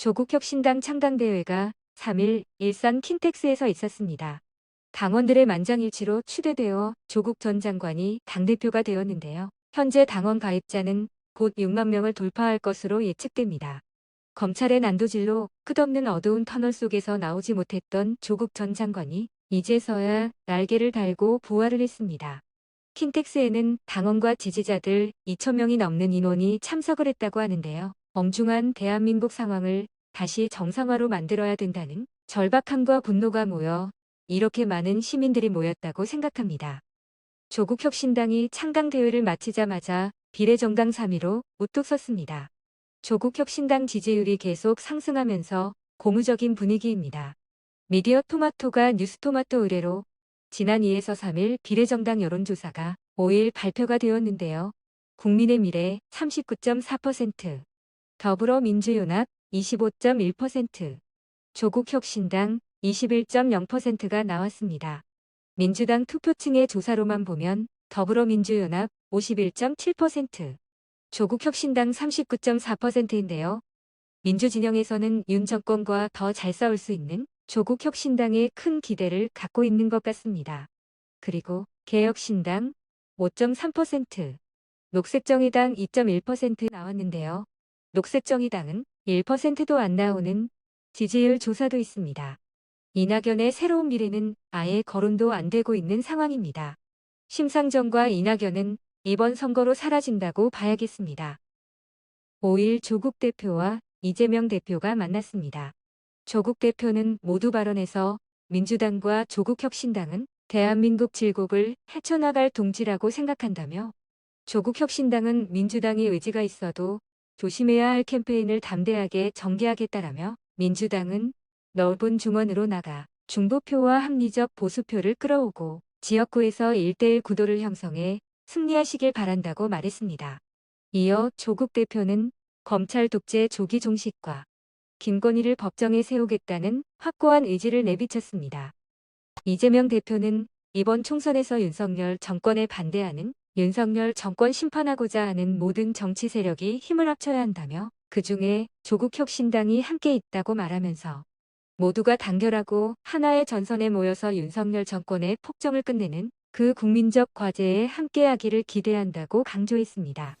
조국혁신당 창당대회가 3일 일산 킨텍스에서 있었습니다. 당원들의 만장일치로 추대되어 조국 전 장관이 당대표가 되었는데요. 현재 당원 가입자는 곧 6만 명을 돌파할 것으로 예측됩니다. 검찰의 난도질로 끝없는 어두운 터널 속에서 나오지 못했던 조국 전 장관이 이제서야 날개를 달고 부활을 했습니다. 킨텍스에는 당원과 지지자들 2천명이 넘는 인원이 참석을 했다고 하는데요. 엄중한 대한민국 상황을 다시 정상화로 만들어야 된다는 절박함과 분노가 모여 이렇게 많은 시민들이 모였다고 생각합니다. 조국 혁신당이 창당대회를 마치자마자 비례정당 3위로 우뚝 섰습니다. 조국 혁신당 지지율이 계속 상승하면서 고무적인 분위기입니다. 미디어 토마토가 뉴스토마토 의뢰로 지난 2에서 3일 비례정당 여론조사가 5일 발표가 되었는데요. 국민의 미래 39.4%, 더불어민주연합 25.1%, 조국혁신당 21.0%가 나왔습니다. 민주당 투표층의 조사로만 보면 더불어민주연합 51.7%, 조국혁신당 39.4%인데요. 민주진영에서는 윤 정권과 더 잘 싸울 수 있는 조국혁신당에 큰 기대를 갖고 있는 것 같습니다. 그리고 개혁신당 5.3%, 녹색정의당 2.1% 나왔는데요. 녹색정의당은 1%도 안 나오는 지지율 조사도 있습니다. 이낙연의 새로운 미래는 아예 거론도 안 되고 있는 상황입니다. 심상정과 이낙연은 이번 선거로 사라진다고 봐야겠습니다. 5일 조국 대표와 이재명 대표가 만났습니다. 조국 대표는 모두 발언에서 민주당과 조국혁신당은 대한민국 질곡을 헤쳐나갈 동지라고 생각한다며 조국혁신당은 민주당의 의지가 있어도 조심해야 할 캠페인을 담대하게 전개하겠다라며 민주당은 넓은 중원으로 나가 중도표와 합리적 보수표를 끌어오고 지역구에서 1대1 구도를 형성해 승리하시길 바란다고 말했습니다. 이어 조국 대표는 검찰 독재 조기 종식과 김건희를 법정에 세우겠다는 확고한 의지를 내비쳤습니다. 이재명 대표는 이번 총선에서 윤석열 정권에 반대하는 윤석열 정권 심판하고자 하는 모든 정치 세력이 힘을 합쳐야 한다며 그중에 조국혁신당이 함께 있다고 말하면서 모두가 단결하고 하나의 전선에 모여서 윤석열 정권의 폭정을 끝내는 그 국민적 과제에 함께하기를 기대한다고 강조했습니다.